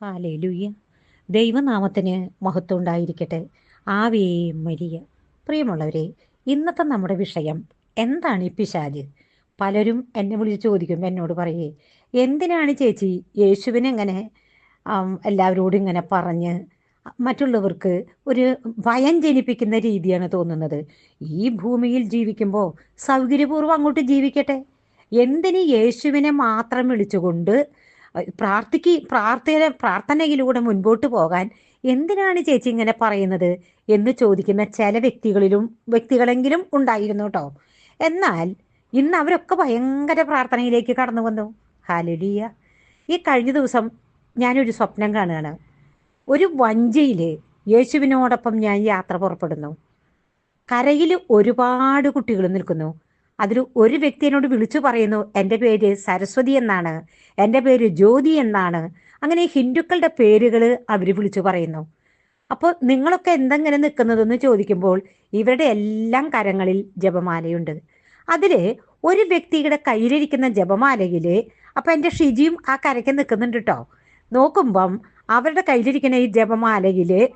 Hallelujah ദൈവനാമത്തിന് മഹത്വം ഉണ്ടായിരിക്കട്ടെ. ആവേ മരിയ. പ്രിയമുള്ളവരെ ഇന്നത്തെ നമ്മുടെ വിഷയം എന്താണ് ഈ പിശാജ് പലരും എന്നെ വിളിച്ച് ചോദിക്കും എന്നോട് പറയേ എന്തിനാണ് ചേച്ചി യേശുവിനെ ഇങ്ങനെ എല്ലാവരോടും ഇങ്ങനെ പറഞ്ഞ് മറ്റുള്ളവർക്ക് ഒരു ഭയം ജനിപ്പിക്കുന്ന രീതിയാണ് തോന്നുന്നത്? ഈ ഭൂമിയിൽ ജീവിക്കുമ്പോൾ സൗകര്യപൂർവം അങ്ങോട്ട് ജീവിക്കട്ടെ. എന്തിന് യേശുവിനെ മാത്രം വിളിച്ചുകൊണ്ട് പ്രാർത്ഥിക്ക് പ്രാർത്ഥന പ്രാർത്ഥനയിലൂടെ മുൻപോട്ട് പോകാൻ എന്തിനാണ് ചേച്ചി ഇങ്ങനെ പറയുന്നത് എന്ന് ചോദിക്കുന്ന ചില വ്യക്തികളിലും വ്യക്തികളെങ്കിലും ഉണ്ടായിരുന്നു കേട്ടോ. എന്നാൽ ഇന്ന് അവരൊക്കെ ഭയങ്കര പ്രാർത്ഥനയിലേക്ക് കടന്നു വന്നു. ഹാലലിയ ഈ കഴിഞ്ഞ ദിവസം ഞാനൊരു സ്വപ്നം കാണുകയാണ്. ഒരു വഞ്ചിയിൽ യേശുവിനോടൊപ്പം ഞാൻ യാത്ര പുറപ്പെടുന്നു. കരയിൽ ഒരുപാട് കുട്ടികൾ നിൽക്കുന്നു. അതിൽ ഒരു വ്യക്തി എന്നോട് വിളിച്ചു പറയുന്നു എന്റെ പേര് സരസ്വതി എന്നാണ് എന്റെ പേര് ജ്യോതി എന്നാണ്. അങ്ങനെ ഹിന്ദുക്കളുടെ പേരുകൾ അവർ വിളിച്ചു പറയുന്നു. അപ്പോൾ നിങ്ങളൊക്കെ എന്തെങ്ങനെ നിൽക്കുന്നതെന്ന് ചോദിക്കുമ്പോൾ ഇവരുടെ എല്ലാം കരങ്ങളിൽ ജപമാലയുണ്ട്. അതിൽ ഒരു വ്യക്തിയുടെ കയ്യിലിരിക്കുന്ന ജപമാലയിൽ അപ്പം എന്റെ ഷിജിയും ആ കരയ്ക്ക് നിൽക്കുന്നുണ്ട് കേട്ടോ നോക്കുമ്പം അവരുടെ കയ്യിലിരിക്കുന്ന ഈ ജപമാലയിൽ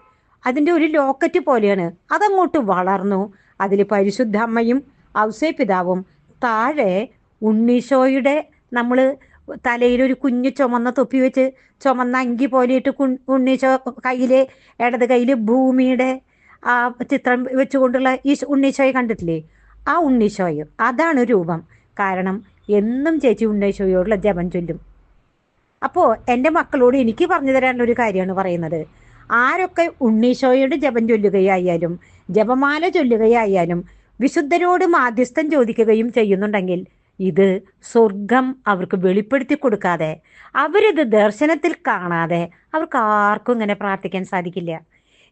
അതിന്റെ ഒരു ലോക്കറ്റ് പോലെയാണ്. അതങ്ങോട്ട് വളർന്നു. അതിൽ പരിശുദ്ധ അമ്മയും ഔസേ പിതാവും താഴെ ഉണ്ണീശോയുടെ നമ്മൾ തലയിൽ ഒരു കുഞ്ഞു ചുമന്ന തൊപ്പി വെച്ച് ചുമന്ന അങ്കി പോലെയിട്ട് കു ഉണ്ണീശോ കയ്യിൽ ഇടത് കയ്യിൽ ഭൂമിയുടെ ആ ചിത്രം വെച്ചുകൊണ്ടുള്ള ഈ ഉണ്ണീശോയെ കണ്ടിട്ടില്ലേ? ആ ഉണ്ണീശോയും. അതാണ് രൂപം. കാരണം എന്നും ചേച്ചി ഉണ്ണീശോയോടുള്ള ജപം ചൊല്ലും. അപ്പോൾ എന്റെ മക്കളോട് എനിക്ക് പറഞ്ഞു തരാനുള്ള ഒരു കാര്യമാണ് പറയുന്നത്. ആരൊക്കെ ഉണ്ണീശോയോട് ജപം ചൊല്ലുകയായാലും ജപമാല ചൊല്ലുകയായാലും വിശുദ്ധരോട് മാധ്യസ്ഥം ചോദിക്കുകയും ചെയ്യുന്നുണ്ടെങ്കിൽ ഇത് സ്വർഗം അവർക്ക് വെളിപ്പെടുത്തി കൊടുക്കാതെ അവരിത് ദർശനത്തിൽ കാണാതെ അവർക്ക് ആർക്കും ഇങ്ങനെ പ്രാർത്ഥിക്കാൻ സാധിക്കില്ല.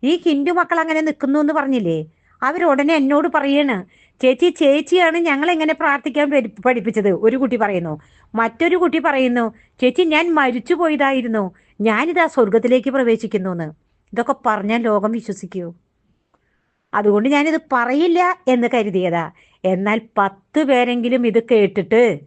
ഈ ഹിന്ദു മക്കൾ അങ്ങനെ നിൽക്കുന്നു എന്ന് പറഞ്ഞില്ലേ? അവരുടനെ എന്നോട് പറയാണ് ചേച്ചി ചേച്ചിയാണ് ഞങ്ങൾ എങ്ങനെ പ്രാർത്ഥിക്കാൻ പഠി- പഠിപ്പിച്ചത്? ഒരു കുട്ടി പറയുന്നു. മറ്റൊരു കുട്ടി പറയുന്നു ചേച്ചി ഞാൻ മരിച്ചു പോയതായിരുന്നു. ഞാനിതാ സ്വർഗത്തിലേക്ക് പ്രവേശിക്കുന്നു എന്ന്. ഇതൊക്കെ പറഞ്ഞാൽ ലോകം വിശ്വസിക്കൂ. അതുകൊണ്ട് ഞാനിത് പറയില്ല എന്ന് കരുതിയതാ. എന്നാൽ പത്ത് പേരെങ്കിലും ഇത് കേട്ടിട്ട്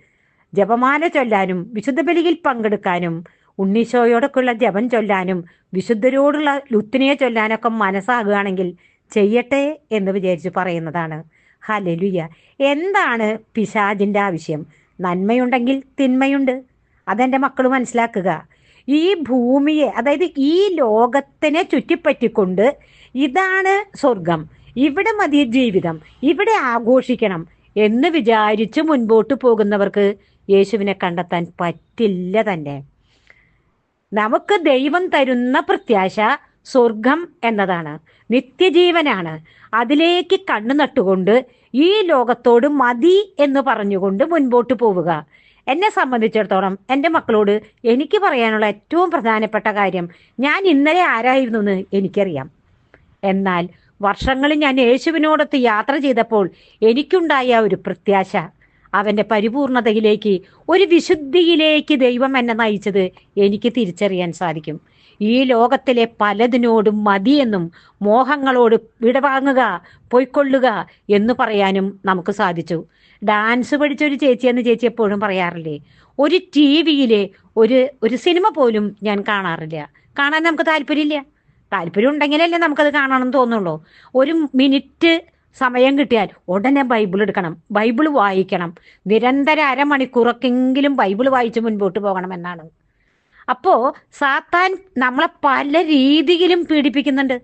ജപമാല ചൊല്ലാനും വിശുദ്ധ ബലിയിൽ പങ്കെടുക്കാനും ഉണ്ണീശോയോടൊക്കെയുള്ള ജപം ചൊല്ലാനും വിശുദ്ധരോടുള്ള ലുത്തിനെ ചൊല്ലാനൊക്കെ മനസ്സാകുകയാണെങ്കിൽ ചെയ്യട്ടെ എന്ന് വിചാരിച്ച് പറയുന്നതാണ്. ഹലലുയ്യ എന്താണ് പിശാജിന്റെ ആവശ്യം? നന്മയുണ്ടെങ്കിൽ തിന്മയുണ്ട്. അതെന്റെ മക്കൾ മനസ്സിലാക്കുക. ഈ ഭൂമിയെ അതായത് ഈ ലോകത്തിനെ ചുറ്റിപ്പറ്റിക്കൊണ്ട് ഇതാണ് സ്വർഗം ഇവിടെ മതി ജീവിതം ഇവിടെ ആഘോഷിക്കണം എന്ന് വിചാരിച്ച് മുൻപോട്ട് പോകുന്നവർക്ക് യേശുവിനെ കണ്ടെത്താൻ പറ്റില്ല തന്നെ. നമുക്ക് ദൈവം തരുന്ന പ്രത്യാശ സ്വർഗം എന്നതാണ് നിത്യജീവനാണ്. അതിലേക്ക് കണ്ണു നട്ടുകൊണ്ട് ഈ ലോകത്തോട് മതി എന്ന് പറഞ്ഞുകൊണ്ട് മുൻപോട്ട് പോവുക. എന്നെ സംബന്ധിച്ചിടത്തോളം എന്റെ മക്കളോട് എനിക്ക് പറയാനുള്ള ഏറ്റവും പ്രധാനപ്പെട്ട കാര്യം ഞാൻ ഇന്നലെ ആരായിരുന്നു എന്ന് എനിക്കറിയാം. എന്നാൽ വർഷങ്ങളിൽ ഞാൻ യേശുവിനോടൊത്ത് യാത്ര ചെയ്തപ്പോൾ എനിക്കുണ്ടായ ഒരു പ്രത്യാശ. അവന്റെ പരിപൂർണതയിലേക്ക് ഒരു വിശുദ്ധിയിലേക്ക് ദൈവം എന്നെ നയിച്ചത് എനിക്ക് തിരിച്ചറിയാൻ സാധിക്കും. ഈ ലോകത്തിലെ പലതിനോടും മതിയെന്നും മോഹങ്ങളോട് വിടവാങ്ങുക പൊയ്ക്കൊള്ളുക എന്ന് പറയാനും നമുക്ക് സാധിച്ചു. ഡാൻസ് പഠിച്ച ഒരു ചേച്ചിയെന്ന് ചേച്ചി എപ്പോഴും പറയാറില്ലേ ഒരു ടി വിയിലെ ഒരു ഒരു സിനിമ പോലും ഞാൻ കാണാറില്ല. കാണാൻ നമുക്ക് താല്പര്യമില്ല. താല്പര്യം ഉണ്ടെങ്കിലല്ലേ നമുക്കത് കാണണമെന്ന് തോന്നുള്ളൂ. ഒരു മിനിറ്റ് സമയം കിട്ടിയാൽ ഉടനെ ബൈബിൾ എടുക്കണം ബൈബിൾ വായിക്കണം. നിരന്തര അരമണിക്കൂറൊക്കെങ്കിലും ബൈബിൾ വായിച്ച് മുൻപോട്ട് പോകണം എന്നാണ് അപ്പോൾ സാത്താൻ നമ്മളെ പല രീതിയിലും പീഡിപ്പിക്കുന്നുണ്ട്.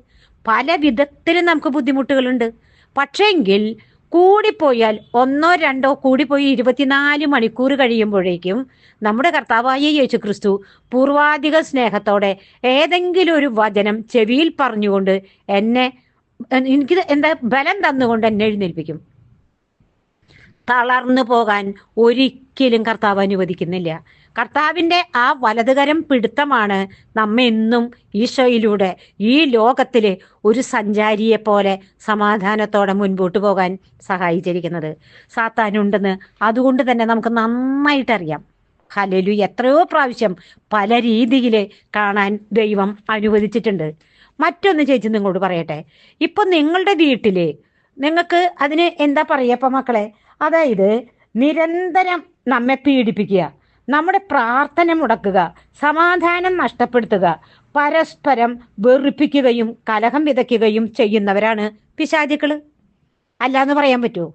പല വിധത്തിലും നമുക്ക് ബുദ്ധിമുട്ടുകളുണ്ട്. പക്ഷേങ്കിൽ കൂടിപ്പോയാൽ ഒന്നോ രണ്ടോ കൂടിപ്പോയി ഇരുപത്തിനാല് മണിക്കൂർ കഴിയുമ്പോഴേക്കും നമ്മുടെ കർത്താവായ യേശു ക്രിസ്തു പൂർവാധിക സ്നേഹത്തോടെ ഏതെങ്കിലും ഒരു വചനം ചെവിയിൽ പറഞ്ഞുകൊണ്ട് എന്നെ എനിക്ക് എന്താ ബലം തന്നുകൊണ്ട് എന്നെ എഴുന്നേൽപ്പിക്കും. തളർന്നു പോകാൻ ഒരിക്കലും കർത്താവ് അനുവദിക്കുന്നില്ല. കർത്താവിന്റെ ആ വലതുകരം പിടുത്തമാണ് നമ്മെ എന്നും ഈശോയിലൂടെ ഈ ലോകത്തിലെ ഒരു സഞ്ചാരിയെ പോലെ സമാധാനത്തോടെ മുൻപോട്ട് പോകാൻ സഹായിച്ചിരിക്കുന്നത്. സാത്താനുണ്ടെന്ന് അതുകൊണ്ട് തന്നെ നമുക്ക് നന്നായിട്ടറിയാം. ഹലലു എത്രയോ പ്രാവശ്യം പല രീതിയിൽ കാണാൻ ദൈവം അനുവദിച്ചിട്ടുണ്ട്. മറ്റൊന്ന് ചേച്ചി നിങ്ങളോട് പറയട്ടെ. ഇപ്പം നിങ്ങളുടെ വീട്ടിൽ നിങ്ങൾക്ക് അതിന് എന്താ പറയുക ഇപ്പം മക്കളെ? അതായത് നിരന്തരം നമ്മെ പീഡിപ്പിക്കുക നമ്മുടെ പ്രാർത്ഥന മുടക്കുക സമാധാനം നഷ്ടപ്പെടുത്തുക പരസ്പരം വെറുപ്പിക്കുകയും കലഹം വിതയ്ക്കുകയും ചെയ്യുന്നവരാണ് പിശാചുക്കൾ അല്ലാന്ന് പറയാൻ പറ്റുമോ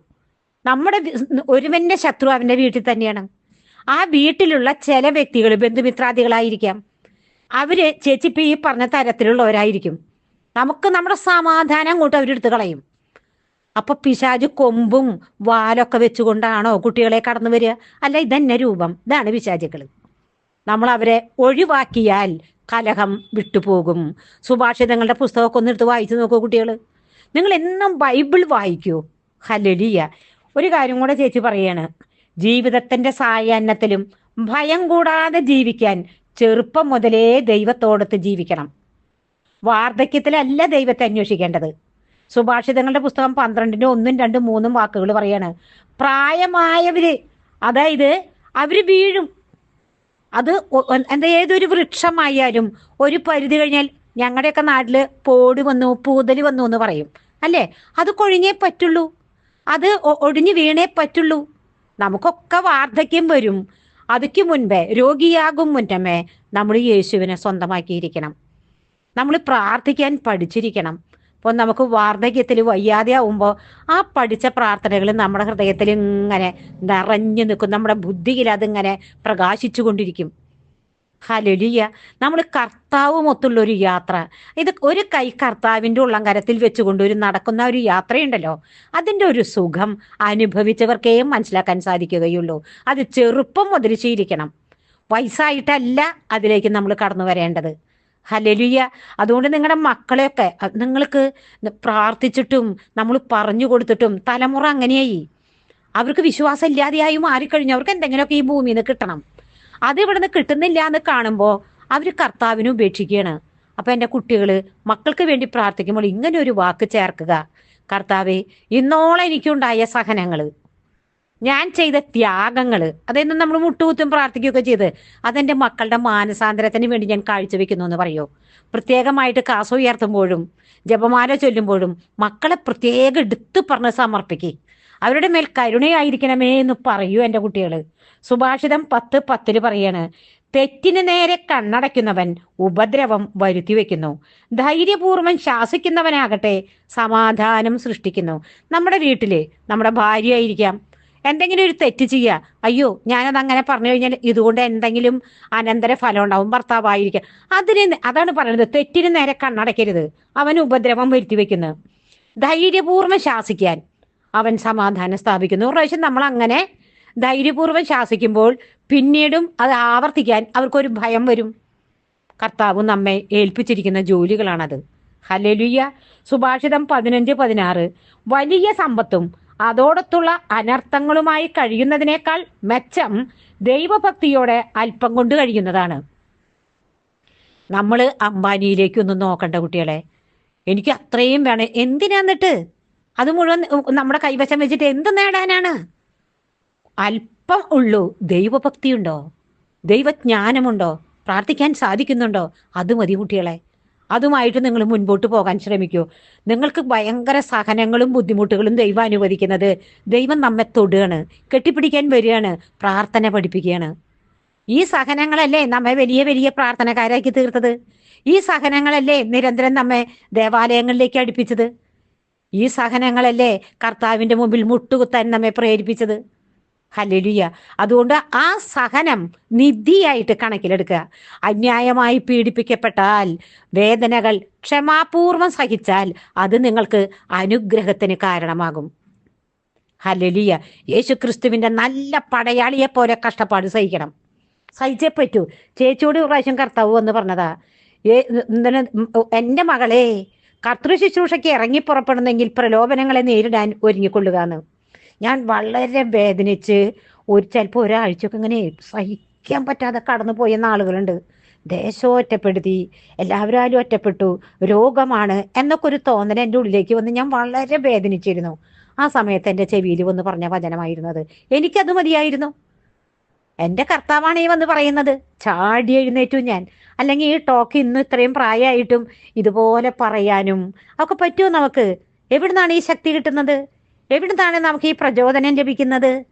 നമ്മുടെ ഒരുവന്റെ ശത്രു അവന്റെ വീട്ടിൽ തന്നെയാണ്. ആ വീട്ടിലുള്ള ചില വ്യക്തികൾ ബന്ധുമിത്രാദികളായിരിക്കാം. അവർ ചേച്ചിപ്പി ഈ പറഞ്ഞ തരത്തിലുള്ളവരായിരിക്കും. നമുക്ക് നമ്മുടെ സമാധാനം അങ്ങോട്ട് അവരെടുത്ത് കളയും. അപ്പൊ പിശാജ് കൊമ്പും വാലൊക്കെ വെച്ചുകൊണ്ടാണോ കുട്ടികളെ കടന്നു വരിക? അല്ല ഇതന്നെ രൂപം. ഇതാണ് പിശാചികൾ നമ്മൾ അവരെ ഒഴിവാക്കിയാൽ കലഹം വിട്ടുപോകും. സുഭാഷിതങ്ങളുടെ പുസ്തകമൊക്കെ ഒന്നെടുത്ത് വായിച്ചു നോക്കൂ കുട്ടികൾ നിങ്ങൾ എന്നും ബൈബിൾ വായിക്കൂ. ഹലലിയ ഒരു കാര്യം കൂടെ ചേച്ചി പറയാണ്. ജീവിതത്തിന്റെ സായാഹ്നത്തിലും ഭയം കൂടാതെ ജീവിക്കാൻ ചെറുപ്പം മുതലേ ദൈവത്തോടൊത്ത് ജീവിക്കണം. വാർദ്ധക്യത്തിലല്ല ദൈവത്തെ അന്വേഷിക്കേണ്ടത്. സുഭാഷിതങ്ങളുടെ പുസ്തകം പന്ത്രണ്ടിന്റെ ഒന്നും രണ്ടും മൂന്നും വാക്കുകൾ പറയാണ്. പ്രായമായവര് അതായത് അവർ വീഴും. അത് എന്താ ഏതൊരു വൃക്ഷമായാലും ഒരു പരിധി കഴിഞ്ഞാൽ ഞങ്ങളുടെയൊക്കെ നാട്ടിൽ പോട് വന്നു പൂതൽ വന്നു എന്ന് പറയും. അല്ലേ? അത് കൊഴിഞ്ഞേ പറ്റുള്ളൂ. അത് ഒടിഞ്ഞു വീണേ പറ്റുള്ളൂ. നമുക്കൊക്കെ വാർദ്ധക്യം വരും. അതിക്ക് മുൻപേ രോഗിയാകും മുന്നമേ നമ്മൾ യേശുവിനെ സ്വന്തമാക്കിയിരിക്കണം. നമ്മൾ പ്രാർത്ഥിക്കാൻ പഠിച്ചിരിക്കണം. അപ്പോൾ നമുക്ക് വാർദ്ധക്യത്തിൽ വയ്യാതെ ആവുമ്പോൾ ആ പഠിച്ച പ്രാർത്ഥനകൾ നമ്മുടെ ഹൃദയത്തിൽ ഇങ്ങനെ നിറഞ്ഞു നിൽക്കും. നമ്മുടെ ബുദ്ധിയിൽ അതിങ്ങനെ പ്രകാശിച്ചു കൊണ്ടിരിക്കും. ഹലലിയ നമ്മൾ കർത്താവുമൊത്തുള്ള ഒരു യാത്ര. ഇത് ഒരു കൈ കർത്താവിന്റെ ഉള്ളങ്കരത്തിൽ വെച്ചുകൊണ്ട് ഒരു നടക്കുന്ന ഒരു യാത്രയുണ്ടല്ലോ. അതിന്റെ ഒരു സുഖം അനുഭവിച്ചവർക്കേ മനസ്സിലാക്കാൻ സാധിക്കുകയുള്ളൂ. അത് ചെറുപ്പം മുതൽ വയസ്സായിട്ടല്ല അതിലേക്ക് നമ്മൾ കടന്നു വരേണ്ടത്. ഹലലുയ്യ അതുകൊണ്ട് നിങ്ങളുടെ മക്കളെയൊക്കെ നിങ്ങൾക്ക് പ്രാർത്ഥിച്ചിട്ടും നമ്മൾ പറഞ്ഞു കൊടുത്തിട്ടും തലമുറ അങ്ങനെയായി. അവർക്ക് വിശ്വാസം ഇല്ലാതെയായി മാറിക്കഴിഞ്ഞു. അവർക്ക് എന്തെങ്കിലുമൊക്കെ ഈ ഭൂമിയിൽ നിന്ന് കിട്ടണം. അത് ഇവിടുന്ന് കിട്ടുന്നില്ല എന്ന് കാണുമ്പോൾ അവർ കർത്താവിനെ ഉപേക്ഷിക്കുകയാണ്. അപ്പം എന്റെ കുട്ടികൾ മക്കൾക്ക് വേണ്ടി പ്രാർത്ഥിക്കുമ്പോൾ ഇങ്ങനെ ഒരു വാക്ക് ചേർക്കുക. കർത്താവെ ഇന്നോളം എനിക്കുണ്ടായ സഹനങ്ങൾ ഞാൻ ചെയ്ത ത്യാഗങ്ങൾ അതായത് നമ്മൾ മുട്ടുകുത്തും പ്രാർത്ഥിക്കുകയൊക്കെ ചെയ്ത് അതെന്റെ മക്കളുടെ മാനസാന്തരത്തിന് വേണ്ടി ഞാൻ കാഴ്ചവെക്കുന്നു എന്ന് പറയൂ? പ്രത്യേകമായിട്ട് കാസ ഉയർത്തുമ്പോഴും ജപമാല ചൊല്ലുമ്പോഴും മക്കളെ പ്രത്യേക എടുത്തു പറഞ്ഞ് സമർപ്പിക്കുക അവരുടെ മേൽ കരുണയായിരിക്കണമേ എന്ന് പറയൂ എന്റെ കുട്ടികൾ സുഭാഷിതം പത്ത് പത്തിൽ പറയാണ് തെറ്റിന് നേരെ കണ്ണടയ്ക്കുന്നവൻ ഉപദ്രവം വരുത്തി വെക്കുന്നു ധൈര്യപൂർവം ശാസിക്കുന്നവനാകട്ടെ സമാധാനം സൃഷ്ടിക്കുന്നു. നമ്മുടെ വീട്ടിൽ നമ്മുടെ ഭാര്യ ആയിരിക്കാം എന്തെങ്കിലും ഒരു തെറ്റ് ചെയ്യുക അയ്യോ ഞാനത് അങ്ങനെ പറഞ്ഞു കഴിഞ്ഞാൽ ഇതുകൊണ്ട് എന്തെങ്കിലും അനന്തര ഫലം ഉണ്ടാവും ഭർത്താവായിരിക്കുക അതിന് അതാണ് പറയുന്നത്. തെറ്റിന് നേരെ കണ്ണടയ്ക്കരുത്. അവൻ ഉപദ്രവം വരുത്തി വെക്കുന്നു. ധൈര്യപൂർവം ശാസിക്കാൻ അവൻ സമാധാനം സ്ഥാപിക്കുന്നു. പ്രാവശ്യം നമ്മൾ അങ്ങനെ ധൈര്യപൂർവം ശാസിക്കുമ്പോൾ പിന്നീടും അത് ആവർത്തിക്കാൻ അവർക്കൊരു ഭയം വരും. കർത്താവ് നമ്മെ ഏൽപ്പിച്ചിരിക്കുന്ന ജോലികളാണത്. ഹലലുയ്യ സുഭാഷിതം പതിനഞ്ച് പതിനാറ്. വലിയ സമ്പത്തും അതോടൊത്തുള്ള അനർത്ഥങ്ങളുമായി കഴിയുന്നതിനേക്കാൾ മെച്ചം ദൈവഭക്തിയോടെ അല്പം കൊണ്ട് കഴിയുന്നതാണ്. നമ്മൾ അംബാനിയിലേക്കൊന്നും നോക്കണ്ട കുട്ടികളെ. എനിക്ക് അത്രയും വേണം. എന്തിനാന്നിട്ട് അത് മുഴുവൻ നമ്മുടെ കൈവശം വെച്ചിട്ട് എന്ത് നേടാനാണ്? അല്പം ഉള്ളൂ. ദൈവഭക്തിയുണ്ടോ? ദൈവജ്ഞാനമുണ്ടോ? പ്രാർത്ഥിക്കാൻ സാധിക്കുന്നുണ്ടോ? അത് മതി കുട്ടികളെ. അതുമായിട്ട് നിങ്ങൾ മുൻപോട്ട് പോകാൻ ശ്രമിക്കൂ. നിങ്ങൾക്ക് ഭയങ്കര സഹനങ്ങളും ബുദ്ധിമുട്ടുകളും ദൈവം അനുവദിക്കുന്നത്. ദൈവം നമ്മെ തൊടുകയാണ് കെട്ടിപ്പിടിക്കാൻ വരികയാണ് പ്രാർത്ഥന പഠിപ്പിക്കുകയാണ്. ഈ സഹനങ്ങളല്ലേ നമ്മെ വലിയ വലിയ പ്രാർത്ഥനക്കാരാക്കി തീർത്തത്? ഈ സഹനങ്ങളല്ലേ നിരന്തരം നമ്മെ ദേവാലയങ്ങളിലേക്ക് അടുപ്പിച്ചത്? ഈ സഹനങ്ങളല്ലേ കർത്താവിന്റെ മുമ്പിൽ മുട്ടുകുത്താൻ നമ്മെ പ്രേരിപ്പിച്ചത്? ഹല്ലേലൂയ. അതുകൊണ്ട് ആ സഹനം നിധിയായിട്ട് കണക്കിലെടുക്കുക. അന്യായമായി പീഡിപ്പിക്കപ്പെട്ടാൽ വേദനകൾ ക്ഷമാപൂർവം സഹിച്ചാൽ അത് നിങ്ങൾക്ക് അനുഗ്രഹത്തിന് കാരണമാകും. ഹല്ലേലൂയ. യേശു ക്രിസ്തുവിന്റെ നല്ല പടയാളിയെ പോലെ കഷ്ടപ്പാട് സഹിക്കണം. സഹിച്ചേ പറ്റൂ. ചേച്ചിയോട് ഒരു പ്രാവശ്യം കർത്താവ് എന്ന് പറഞ്ഞതാ എന്റെ മകളെ കർത്തൃ ശുശ്രൂഷയ്ക്ക് ഇറങ്ങി പുറപ്പെടുന്നെങ്കിൽ പ്രലോഭനങ്ങളെ നേരിടാൻ ഒരുങ്ങിക്കൊള്ളുക എന്ന്. ഞാൻ വളരെ വേദനിച്ച് ഒരു ചിലപ്പോൾ ഒരാഴ്ചയൊക്കെ ഇങ്ങനെ സഹിക്കാൻ പറ്റാതെ കടന്നു പോയ നാളുകളുണ്ട്. ദേശം ഒറ്റപ്പെടുത്തി എല്ലാവരും ഒറ്റപ്പെട്ടു രോഗമാണ് എന്നൊക്കെ ഒരു തോന്നൽ എന്റെ ഉള്ളിലേക്ക് വന്ന് ഞാൻ വളരെ വേദനിച്ചിരുന്നു. ആ സമയത്ത് എന്റെ ചെവിയിൽ വന്ന് പറഞ്ഞ വചനമായിരുന്നത്. എനിക്കത് മതിയായിരുന്നു. എന്റെ കർത്താവാണ് ഈ വന്ന് പറയുന്നത്. ചാടി എഴുന്നേറ്റു ഞാൻ. അല്ലെങ്കിൽ ഈ ടോക്ക് ഇന്ന് ഇത്രയും പ്രായമായിട്ടും ഇതുപോലെ പറയാനും ഒക്കെ പറ്റുമോ നമുക്ക്? എവിടുന്നാണ് ഈ ശക്തി കിട്ടുന്നത്? എവിടുന്നാണ് നമുക്ക് ഈ പ്രചോദനം ലഭിക്കുന്നത്?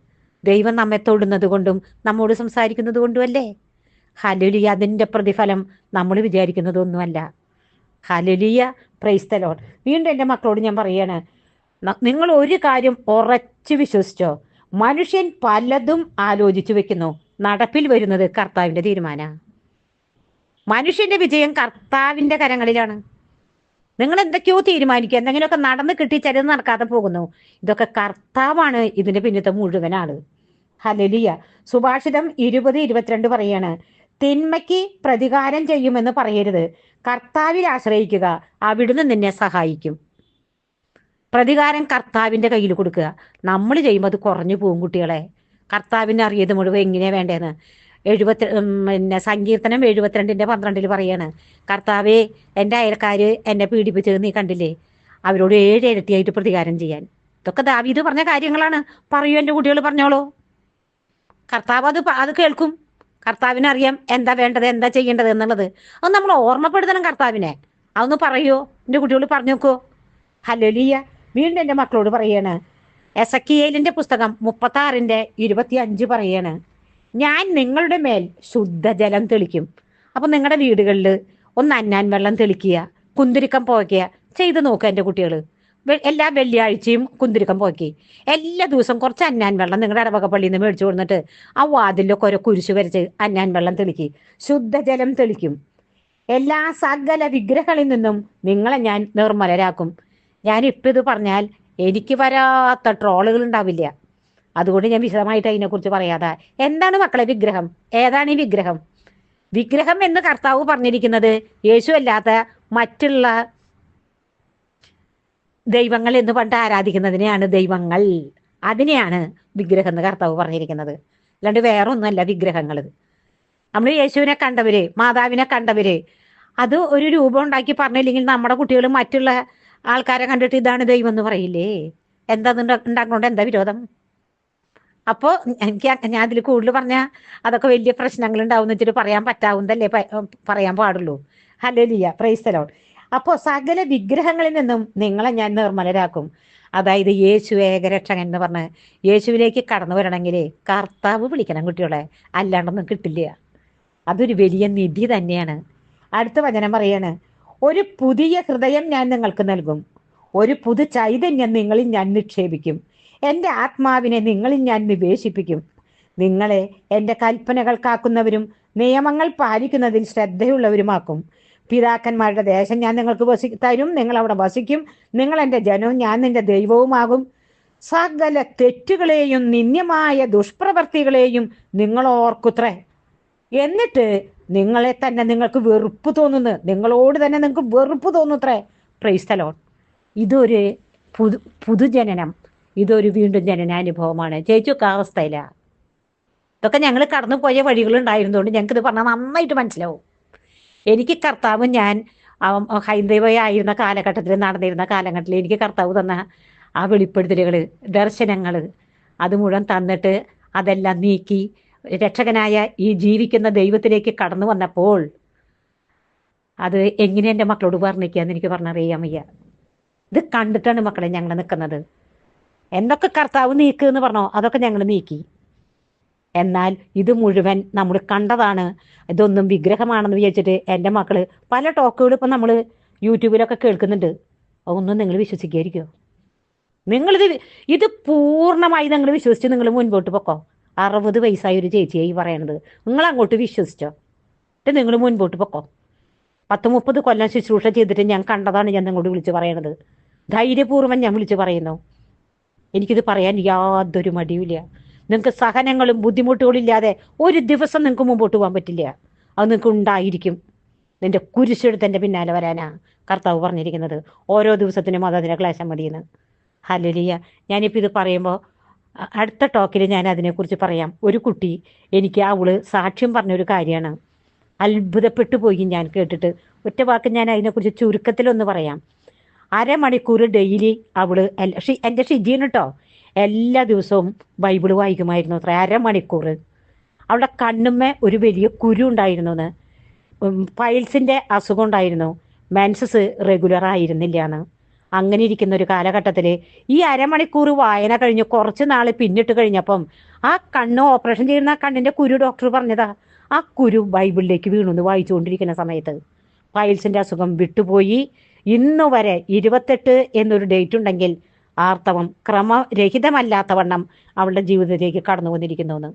ദൈവം നമ്മെ തൊടുന്നത് കൊണ്ടും നമ്മോട് സംസാരിക്കുന്നത് കൊണ്ടുമല്ലേ? ഹലുലിയ അതിന്റെ പ്രതിഫലം നമ്മൾ വിചാരിക്കുന്നതൊന്നുമല്ല. ഹലുലിയ പ്രൈസ്തലോൺ വീണ്ടും എന്റെ മക്കളോട് ഞാൻ പറയാണ് നിങ്ങൾ ഒരു കാര്യം ഉറച്ചു വിശ്വസിച്ചോ? മനുഷ്യൻ പലതും ആലോചിച്ചു വെക്കുന്നു. നടപ്പിൽ വരുന്നത് കർത്താവിന്റെ തീരുമാന. മനുഷ്യന്റെ വിജയം കർത്താവിന്റെ കരങ്ങളിലാണ്. നിങ്ങൾ എന്തൊക്കെയോ തീരുമാനിക്കുക. എന്തെങ്കിലുമൊക്കെ നടന്ന് കിട്ടി ചരിത് നടക്കാതെ പോകുന്നു. ഇതൊക്കെ കർത്താവാണ് ഇതിന്റെ പിന്നത്തെ മുഴുവനാണ് ഹലലിയ സുഭാഷിതം ഇരുപത് ഇരുപത്തിരണ്ട് പറയാണ്. തിന്മയ്ക്ക് പ്രതികാരം ചെയ്യുമെന്ന് പറയരുത്. കർത്താവിൽ ആശ്രയിക്കുക. അവിടുന്ന് നിന്നെ സഹായിക്കും. പ്രതികാരം കർത്താവിന്റെ കയ്യിൽ കൊടുക്കുക. നമ്മൾ ചെയ്യുമ്പോൾ അത് കുറഞ്ഞു പോകും കുട്ടികളെ. കർത്താവിനെ അറിയത് മുഴുവൻ എങ്ങനെയാ വേണ്ടതെന്ന്. എഴുപത്തി പിന്നെ സങ്കീർത്തനം എഴുപത്തിരണ്ടിന്റെ പന്ത്രണ്ടിൽ പറയാണ് കർത്താവെ എന്റെ അയൽക്കാര് എന്നെ പീഡിപ്പിച്ചത് നീ കണ്ടില്ലേ? അവരോട് ഏഴ് ഇരട്ടിയായിട്ട് പ്രതികാരം ചെയ്യാൻ. ഇതൊക്കെ ദാവീദ് പറഞ്ഞ കാര്യങ്ങളാണ്. പറയൂ എന്റെ കുട്ടികൾ പറഞ്ഞോളൂ. കർത്താവ് അത് അത് കേൾക്കും. കർത്താവിനറിയാം എന്താ വേണ്ടത് എന്താ ചെയ്യേണ്ടത് എന്നുള്ളത്. അത് നമ്മൾ ഓർമ്മപ്പെടുത്തണം കർത്താവിനെ. അതൊന്ന് പറയൂ? എന്റെ കുട്ടികൾ പറഞ്ഞു നോക്കൂ. ഹലോലിയ വീണ്ടും എന്റെ മക്കളോട് പറയാണ്. എസക്കിയേലിന്റെ പുസ്തകം മുപ്പത്താറിന്റെ ഇരുപത്തി അഞ്ച് പറയാണ്. ഞാൻ നിങ്ങളുടെ മേൽ ശുദ്ധജലം തെളിക്കും. അപ്പം നിങ്ങളുടെ വീടുകളിൽ ഒന്ന് അന്നാൻ വെള്ളം തെളിക്കുക കുന്തിരിക്കം പോയ്ക്കുക ചെയ്ത് നോക്കുക എന്റെ കുട്ടികൾ എല്ലാ വെള്ളിയാഴ്ചയും കുന്തിരിക്കം പോക്കി എല്ലാ ദിവസവും കുറച്ച് അന്നാൻ വെള്ളം നിങ്ങളുടെ ഇടവക പള്ളിയിൽ നിന്ന് മേടിച്ചു കൊടുത്തിട്ട് ആ വാതിലൊക്കെ ഓരോ കുരിശു വരച്ച് അന്നാൻ വെള്ളം തെളിക്കി. ശുദ്ധജലം തെളിക്കും. എല്ലാ സകല വിഗ്രഹങ്ങളിൽ നിന്നും നിങ്ങളെ ഞാൻ നിർമ്മലരാക്കും. ഞാൻ ഇപ്പം ഇത് പറഞ്ഞാൽ എനിക്ക് വരാത്ത ട്രോളുകൾ ഉണ്ടാവില്ല. അതുകൊണ്ട് ഞാൻ വിശദമായിട്ട് അതിനെക്കുറിച്ച് പറയാതെ. എന്താണ് മക്കളെ വിഗ്രഹം? ഏതാണ് ഈ വിഗ്രഹം? വിഗ്രഹം എന്ന് കർത്താവ് പറഞ്ഞിരിക്കുന്നത് യേശു അല്ലാത്ത മറ്റുള്ള ദൈവങ്ങൾ എന്ന് പണ്ട് ആരാധിക്കുന്നതിനെയാണ് ദൈവങ്ങൾ. അതിനെയാണ് വിഗ്രഹം എന്ന് കർത്താവ് പറഞ്ഞിരിക്കുന്നത്. അല്ലാണ്ട് വേറെ ഒന്നുമല്ല വിഗ്രഹങ്ങൾ. നമ്മൾ യേശുവിനെ കണ്ടവര് മാതാവിനെ കണ്ടവര് അത് ഒരു രൂപം ഉണ്ടാക്കി പറഞ്ഞില്ലെങ്കിൽ നമ്മുടെ കുട്ടികൾ മറ്റുള്ള ആൾക്കാരെ കണ്ടിട്ട് ഇതാണ് ദൈവം എന്ന് പറയില്ലേ? എന്താ ഉണ്ടാക്കുന്നോണ്ട് എന്താ വിരോധം? അപ്പോൾ എനിക്ക് ഞാൻ അതിൽ കൂടുതൽ പറഞ്ഞ അതൊക്കെ വലിയ പ്രശ്നങ്ങൾ ഉണ്ടാവും വെച്ചിട്ട് പറയാൻ പറ്റാവുന്നതല്ലേ പറയാൻ പാടുള്ളൂ. ഹല്ലേലൂയ. പ്രൈസ് ദി അപ്പോ സകല വിഗ്രഹങ്ങളിൽ നിന്നും നിങ്ങളെ ഞാൻ നിർമ്മലരാക്കും. അതായത് യേശു ഏകരക്ഷകൻ എന്ന് പറഞ്ഞ് യേശുവിലേക്ക് കടന്നു വരണമെങ്കിൽ കർത്താവ് വിളിക്കണം കുട്ടികളെ. അല്ലാണ്ടൊന്നും കിട്ടില്ല. അതൊരു വലിയ നിധി തന്നെയാണ്. അടുത്ത വചനം പറയാണ് ഒരു പുതിയ ഹൃദയം ഞാൻ നിങ്ങൾക്ക് നൽകും. ഒരു പുതു ചൈതന്യം നിങ്ങളിൽ ഞാൻ നിക്ഷേപിക്കും. എന്റെ ആത്മാവിനെ നിങ്ങളിൽ ഞാൻ നിവേശിപ്പിക്കും. നിങ്ങളെ എന്റെ കൽപ്പനകൾ കാക്കുന്നവരും നിയമങ്ങൾ പാലിക്കുന്നതിൽ ശ്രദ്ധയുള്ളവരുമാക്കും. പിതാക്കന്മാരുടെ ദേശം ഞാൻ നിങ്ങൾക്ക് വസി തരും. നിങ്ങൾ അവിടെ വസിക്കും. നിങ്ങൾ എന്റെ ജനവും ഞാൻ നിന്റെ ദൈവവുമാകും. സകല തെറ്റുകളെയും നിന്ദ്യമായ ദുഷ്പ്രവർത്തികളെയും നിങ്ങൾ ഓർക്കുത്രേ. എന്നിട്ട് നിങ്ങളെ തന്നെ നിങ്ങൾക്ക് വെറുപ്പ് തോന്നുന്നു. നിങ്ങളോട് തന്നെ നിങ്ങൾക്ക് വെറുപ്പ് തോന്നുത്രേ. പ്രൈസ്തലോൺ ഇതൊരു പുതു പുതുജനനം. ഇതൊരു വീണ്ടും ജനനാനുഭവമാണ്. ചേച്ചിയൊക്കെ അവസ്ഥയില്ല ഇതൊക്കെ ഞങ്ങൾ കടന്നു പോയ വഴികളുണ്ടായിരുന്നതുകൊണ്ട് ഞങ്ങൾക്ക് ഇത് പറഞ്ഞാൽ നന്നായിട്ട് മനസ്സിലാവും. എനിക്ക് കർത്താവ് ഞാൻ ഹൈന്ദവ ഹൈന്ദവയായിരുന്ന കാലഘട്ടത്തിൽ നടന്നിരുന്ന കാലഘട്ടത്തിൽ എനിക്ക് കർത്താവ് തന്ന ആ വെളിപ്പെടുത്തലുകൾ ദർശനങ്ങൾ അത് മുഴുവൻ തന്നിട്ട് അതെല്ലാം നീക്കി രക്ഷകനായ ഈ ജീവിക്കുന്ന ദൈവത്തിലേക്ക് കടന്നു വന്നപ്പോൾ അത് എങ്ങനെ എന്റെ മക്കളോട് വർണിക്കുക എന്ന് എനിക്ക് പറഞ്ഞറിയാൻ വയ്യ. ഇത് കണ്ടിട്ടാണ് മക്കളെ ഞങ്ങൾ നിൽക്കുന്നത് എന്തൊക്കെ കർത്താവ് നീക്ക് എന്ന് പറഞ്ഞോ? അതൊക്കെ ഞങ്ങൾ നീക്കി. എന്നാൽ ഇത് മുഴുവൻ നമ്മൾ കണ്ടതാണ്. ഇതൊന്നും വിഗ്രഹമാണെന്ന് വിചാരിച്ചിട്ട് എന്റെ മക്കൾ പല ടോക്കുകൾ ഇപ്പം നമ്മൾ യൂട്യൂബിലൊക്കെ കേൾക്കുന്നുണ്ട്. അതൊന്നും നിങ്ങൾ വിശ്വസിക്കായിരിക്കോ നിങ്ങളിത് ഇത് പൂർണമായി നിങ്ങൾ വിശ്വസിച്ച് നിങ്ങൾ മുൻപോട്ട് പൊക്കോ? അറുപത് വയസ്സായ ഒരു ചേച്ചിയായി പറയണത്. നിങ്ങൾ അങ്ങോട്ട് വിശ്വസിച്ചോ? എന്നിട്ട് നിങ്ങൾ മുൻപോട്ട് പൊക്കോ? പത്ത് മുപ്പത് കൊല്ലം ശുശ്രൂഷ ചെയ്തിട്ട് ഞാൻ കണ്ടതാണ് ഞാൻ നിങ്ങളോട് വിളിച്ച് പറയണത്. ധൈര്യപൂർവം ഞാൻ വിളിച്ച് പറയുന്നു. എനിക്കിത് പറയാൻ യാതൊരു മടിയില്ല നിങ്ങൾക്ക് സഹനങ്ങളും ബുദ്ധിമുട്ടുകളും ഇല്ലാതെ ഒരു ദിവസം നിങ്ങൾക്ക് മുമ്പോട്ട് പോകാൻ പറ്റില്ല. അത് നിങ്ങൾക്ക് ഉണ്ടായിരിക്കും. നിന്റെ കുരിശെടുത്ത് എന്റെ പിന്നാലെ വരാനാ കർത്താവ് പറഞ്ഞിരിക്കുന്നത്. ഓരോ ദിവസത്തിനും അതതിനെ ക്ലേശം മതിയെന്ന് ഹലലിയ ഞാനിപ്പോൾ ഇത് പറയുമ്പോൾ അടുത്ത ടോക്കിൽ ഞാൻ അതിനെക്കുറിച്ച് പറയാം. ഒരു കുട്ടി എനിക്ക് അവൾ സാക്ഷ്യം പറഞ്ഞൊരു കാര്യമാണ്. അത്ഭുതപ്പെട്ടു പോയി ഞാൻ കേട്ടിട്ട്. ഒറ്റ വാക്ക് ഞാൻ അതിനെക്കുറിച്ച് ചുരുക്കത്തിലൊന്ന് പറയാം. അരമണിക്കൂർ ഡെയിലി അവൾ എന്റെ ഷിജീന് കേട്ടോ എല്ലാ ദിവസവും ബൈബിൾ വായിക്കുമായിരുന്നു അത്ര. അരമണിക്കൂർ. അവളുടെ കണ്ണുമ്മേ ഒരു വലിയ കുരു ഉണ്ടായിരുന്നു എന്ന് പൈൽസിന്റെ അസുഖം ഉണ്ടായിരുന്നു. മെൻസസ് റെഗുലർ ആയിരുന്നില്ല എന്ന് അങ്ങനെ ഇരിക്കുന്ന ഒരു കാലഘട്ടത്തിൽ ഈ അരമണിക്കൂർ വായന കഴിഞ്ഞ് കുറച്ച് നാൾ പിന്നിട്ട് കഴിഞ്ഞപ്പം ആ കണ്ണ് ഓപ്പറേഷൻ ചെയ്യുന്ന കണ്ണിന്റെ കുരു ഡോക്ടർ പറഞ്ഞതാ. ആ കുരു ബൈബിളിലേക്ക് വീണു വായിച്ചുകൊണ്ടിരിക്കുന്ന സമയത്ത്. പൈൽസിന്റെ അസുഖം വിട്ടുപോയി. ഇന്നു വരെ ഇരുപത്തെട്ട് എന്നൊരു ഡേറ്റ് ഉണ്ടെങ്കിൽ ആർത്തവം ക്രമരഹിതമല്ലാത്തവണ്ണം അവളുടെ ജീവിതത്തിലേക്ക് കടന്നു വന്നിരിക്കുന്നു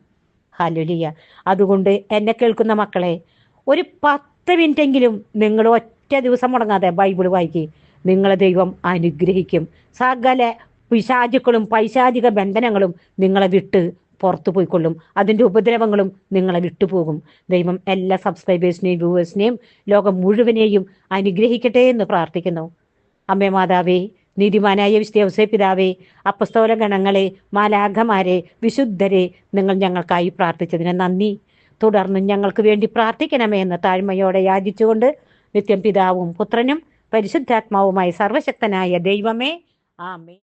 ഹലുലിയ അതുകൊണ്ട് എന്നെ കേൾക്കുന്ന മക്കളെ ഒരു പത്ത് മിനിറ്റെങ്കിലും നിങ്ങൾ ഒറ്റ ദിവസം മുടങ്ങാതെ ബൈബിൾ വായിക്കി. നിങ്ങളെ ദൈവം അനുഗ്രഹിക്കും. സകല പിശാചുക്കളും പൈശാചിക ബന്ധനങ്ങളും നിങ്ങളെ വിട്ട് പുറത്തു പോയിക്കൊള്ളും. അതിന്റെ ഉപദ്രവങ്ങളും നിങ്ങളെ വിട്ടുപോകും. ദൈവം എല്ലാ സബ്സ്ക്രൈബേഴ്സിനെയും വ്യൂവേഴ്സിനെയും ലോകം മുഴുവനെയും അനുഗ്രഹിക്കട്ടെ എന്ന് പ്രാർത്ഥിക്കുന്നു. അമ്മേ മാതാവേ നീതിമാനായ വിശ്വസേ പിതാവേ അപ്പസ്തോല ഗണങ്ങളെ മാലാഘമാരെ വിശുദ്ധരെ നിങ്ങൾ ഞങ്ങൾക്കായി പ്രാർത്ഥിച്ചതിന് നന്ദി. തുടർന്ന് ഞങ്ങൾക്ക് വേണ്ടി പ്രാർത്ഥിക്കണമേ എന്ന് താഴ്മയോടെ യാചിച്ചുകൊണ്ട് നിത്യം പിതാവും പുത്രനും പരിശുദ്ധാത്മാവുമായി സർവശക്തനായ ദൈവമേ ആമേ